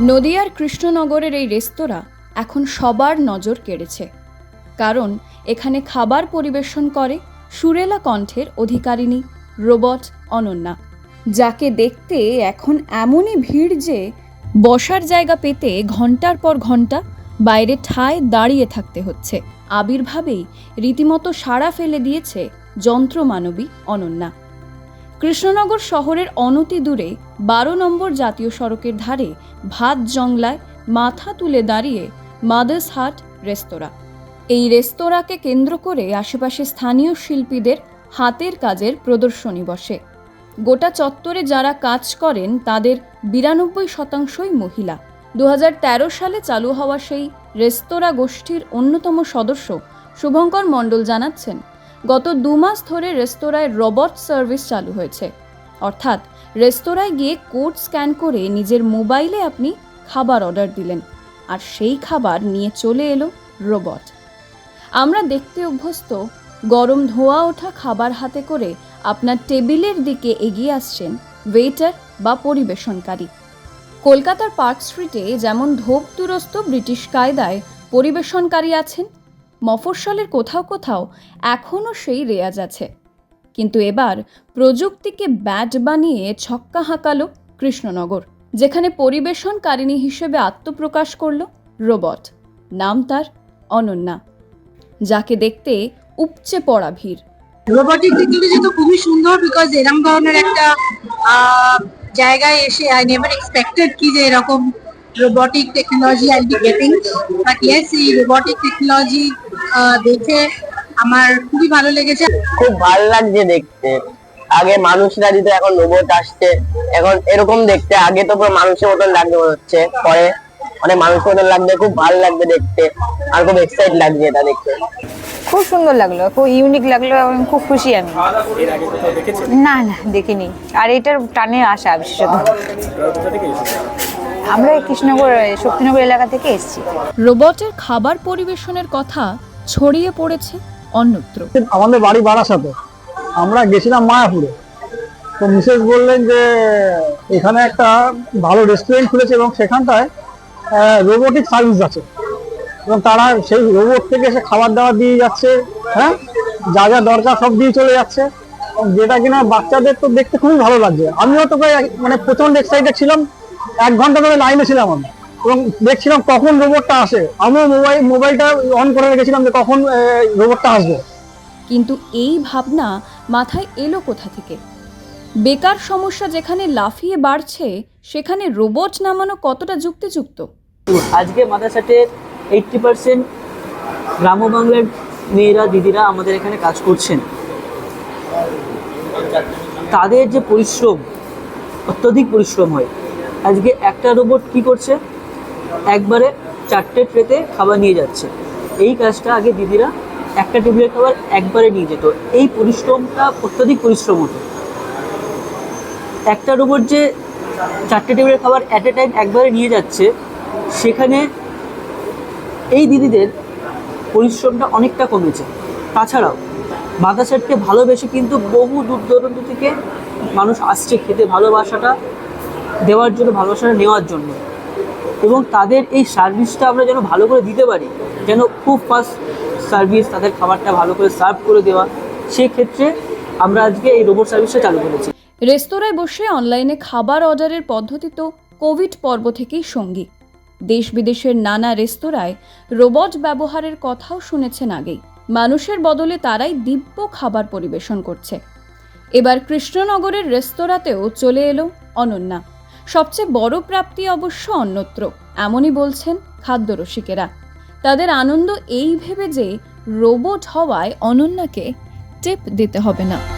নদিয়ার কৃষ্ণনগরের এই রেস্তোরাঁ এখন সবার নজর কেড়েছে। কারণ এখানে খাবার পরিবেশন করে সুরেলা কণ্ঠের অধিকারিণী রোবট অনন্যা, যাকে দেখতে এখন এমনই ভিড় যে বসার জায়গা পেতে ঘণ্টার পর ঘণ্টা বাইরে ঠায় দাঁড়িয়ে থাকতে হচ্ছে। আবির্ভাবেই রীতিমতো সাড়া ফেলে দিয়েছে যন্ত্রমানবী অনন্যা। কৃষ্ণনগর শহরের অনতি দূরে বারো নম্বর জাতীয় সড়কের ধারে ভাত জংলায় মাথা তুলে দাঁড়িয়ে মাদার্স হাট রেস্তোরাঁ। এই রেস্তোরাঁকে কেন্দ্র করে আশেপাশে স্থানীয় শিল্পীদের হাতের কাজের প্রদর্শনী বসে। গোটা চত্বরে যারা কাজ করেন, তাদের বিরানব্বই শতাংশই মহিলা। দু হাজার তেরো সালে চালু হওয়া সেই রেস্তোরাঁ গোষ্ঠীর অন্যতম সদস্য শুভঙ্কর মণ্ডল জানাচ্ছেন গত দু মাস ধরে রেস্তোরাঁয় রবট সার্ভিস চালু হয়েছে। অর্থাৎ রেস্তোরাঁয় গিয়ে কোড স্ক্যান করে নিজের মোবাইলে আপনি খাবার অর্ডার দিলেন আর সেই খাবার নিয়ে চলে এলো রোবট। আমরা দেখতে অভ্যস্ত, গরম ধোয়া ওঠা খাবার হাতে করে আপনার টেবিলের দিকে এগিয়ে আসছেন ওয়েটার বা পরিবেশনকারী। কলকাতার পার্ক স্ট্রিটে যেমন ধোপ দুরস্ত ব্রিটিশ কায়দায় পরিবেশনকারী আছেন মফস্বলের কোথাও কোথাও এখনও সেই রেয়াজ আছে। কিন্তু এবার প্রযুক্তিকে ব্যাট বানিয়ে ছক্কা হাঁকালো কৃষ্ণনগর, যেখানে পরিবেশনকারিণী হিসেবে আত্মপ্রকাশ করল রোবট। নাম তার অনন্যা, যাকে দেখতে উপচে পড়া ভিড়। রোবোটিক টেকনোলজি তো খুবই সুন্দর বিকজ এরকম ধরনের একটা জায়গায় এসে আই নেভার এক্সপেক্টেড কি যে এরকম robotic technology I be getting but yes এই রোবোটিক টেকনোলজি দেখে আমার খুবই ভালো লেগেছে। খুব ভালো লাগছে দেখতে। আগে মানুষরা দিত এখন রোবট আসছে। এখন এরকম দেখতে আগে তো পুরো মানুষের মতন লাগতে মনে হচ্ছে। পরে অনেক মানুষের মতন লাগবে খুব ভালো লাগবে দেখতে। আর খুব এক্সাইট লাগছে এটা দেখতে। খুব সুন্দর লাগল খুব ইউনিক লাগল এবং খুব খুশি আমি। না না দেখিনি। আর এটার টানে আসা বিশেষত। আমরা এই কৃষ্ণনগর শক্তিনগর এলাকা থেকে এসেছি। রোবটের খাবার পরিবেশনের কথা ছড়িয়ে পড়েছে অন্যত্র। আমাদের বাড়ি বারাসাতে। আমরা গেছিলাম মায়াপুরে। তো মিসেস বললেন যে, এখানে একটা ভালো রেস্টুরেন্ট খুলেছে এবং সেখানটায় রোবোটিক সার্ভিস আছে। এবং তারা সেই রোবট থেকে এসে খাবার দাবার দিয়ে যাচ্ছে হ্যাঁ? যা যা দরকার সব দিয়ে চলে যাচ্ছে। যেটা কিনা বাচ্চাদের তো দেখতে খুবই ভালো লাগছে। আমিও তো মানে প্রচণ্ড এক্সাইটেড ছিলাম। এক ঘণ্টা ধরে লাইনে ছিলাম আমি। এবং দেখছিলাম কখন রোবটটা আসে। আমিও মোবাইল মোবাইলটা অন করে রেখেছিলাম যে কখন রোবটটা আসবে। কিন্তু এই ভাবনা মাথায় এলো কোথা থেকে? বেকার সমস্যা যেখানে লাফিয়ে বাড়ছে সেখানে রোবট নামানো কতটা যুক্তিযুক্ত? আজকে মাদ্রাসাটের এইটটি পার্সেন্ট গ্রাম বাংলার মেয়েরা দিদিরা আমাদের এখানে কাজ করছেন। তাদের যে পরিশ্রম অত্যধিক পরিশ্রম হয়। আজকে একটা রোবট কি করছে? একবারে চারটে ট্রেতে খাবার নিয়ে যাচ্ছে। এই কাজটা আগে দিদিরা একটা টেবিলের খাবার একবারে নিয়ে যেত। এই পরিশ্রমটা অত্যধিক পরিশ্রম হতো। একটার রোবট যে চারটে টেবিলের খাবার অ্যাট এ টাইম একবারে নিয়ে যাচ্ছে, সেখানে এই দিদিদের পরিশ্রমটা অনেকটা কমেছে। তাছাড়াও মাদাসারকে ভালোবেসে কিন্তু বহু দূর দূরান্ত থেকে মানুষ আসছে খেতে ভালোবাসাটা দেওয়ার জন্য, ভালোবাসাটা নেওয়ার জন্য। এবং তাদের এই সার্ভিসটা আমরা যেন ভালো করে দিতে পারি, যেন খুব ফাস্ট সার্ভিস তাদের খাবারটা ভালো করে সার্ভ করে দেওয়া, সেক্ষেত্রে আমরা আজকে এই রোবট সার্ভিসটা চালু করেছি। রেস্তোরাঁয় বসে অনলাইনে খাবার অর্ডারের পদ্ধতি তো কোভিড পর্ব থেকেই সঙ্গী। দেশ বিদেশের নানা রেস্তোরাঁয় রোবট ব্যবহারের কথাও শুনেছেন আগেই। মানুষের বদলে তারাই দিব্য খাবার পরিবেশন করছে। এবার কৃষ্ণনগরের রেস্তোরাঁতেও চলে এলো অনন্যা। সবচেয়ে বড় প্রাপ্তি অবশ্য অন্যত্র, এমনই বলছেন খাদ্যরসিকেরা তাদের আনন্দ এই ভেবে যে রোবট হওয়ায় অনন্যাকে টিপ দিতে হবে না।